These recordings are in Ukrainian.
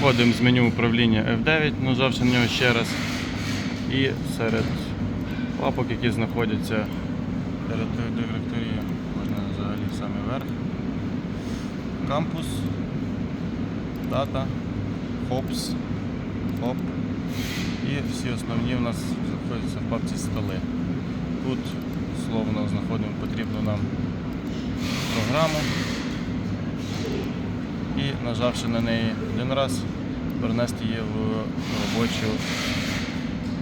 Виходимо з меню управління F9, нажавши на нього ще раз. І серед лапок, які знаходяться перед директорією, можна взагалі саме верх. Кампус, дата, хопс, хоп. І всі основні в нас знаходяться в папці столи. Тут словно знаходимо потрібну нам програму і нажавши на неї один раз, перенести її в робочу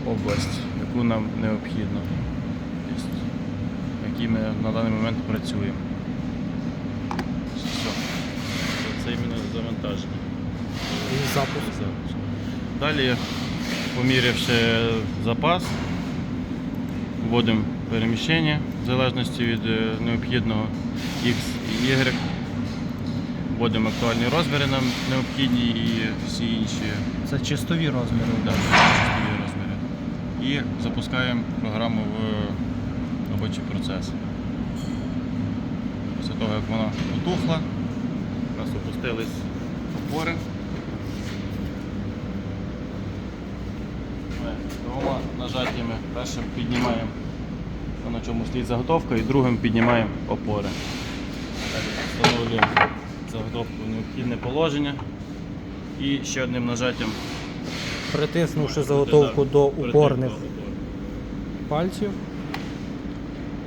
область, яку нам необхідно, тобто, в якій ми на даний момент працюємо. Все. Це іменно завантаження. І запуск. Далі, помірявши запас, вводимо переміщення в залежності від е, необхідного X і Y. Вводимо актуальні розміри нам необхідні і всі інші Це чистові розміри. да, чистові розміри. І запускаємо програму в робочий процес. Після того, як вона потухла, у нас опустились опори. Ми двома нажаттями першим піднімаємо на чому стоїть заготовка, і другим піднімаємо опори. Встановлюємо заготовку в необхідне положення. І ще одним нажаттям Притиснувши заготовку до упорних пальців.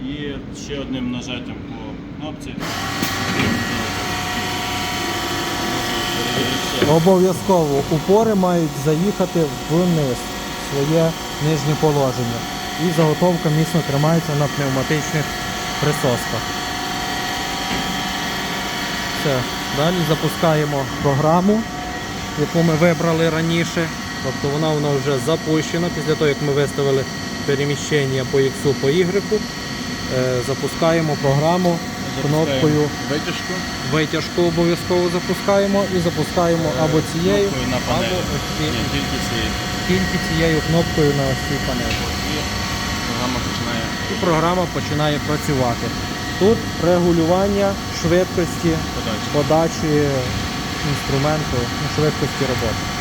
І ще одним нажаттям по кнопці. Обов'язково упори мають заїхати вниз в своє нижнє положення. І заготовка міцно тримається на пневматичних присосках. Все. Далі запускаємо програму, яку ми вибрали раніше. Тобто вона нас вже запущена після того, як ми виставили переміщення по X, по Y. Е, Запускаємо програму кнопкою витяжку. Витяжку обов'язково запускаємо і запускаємо або цією, на або ці- Ні, тільки цією. тільки цією кнопкою на цій панелі. І програма починає І програма починає працювати. Тут регулювання швидкості подачі, подачі інструменту, ну, швидкості роботи.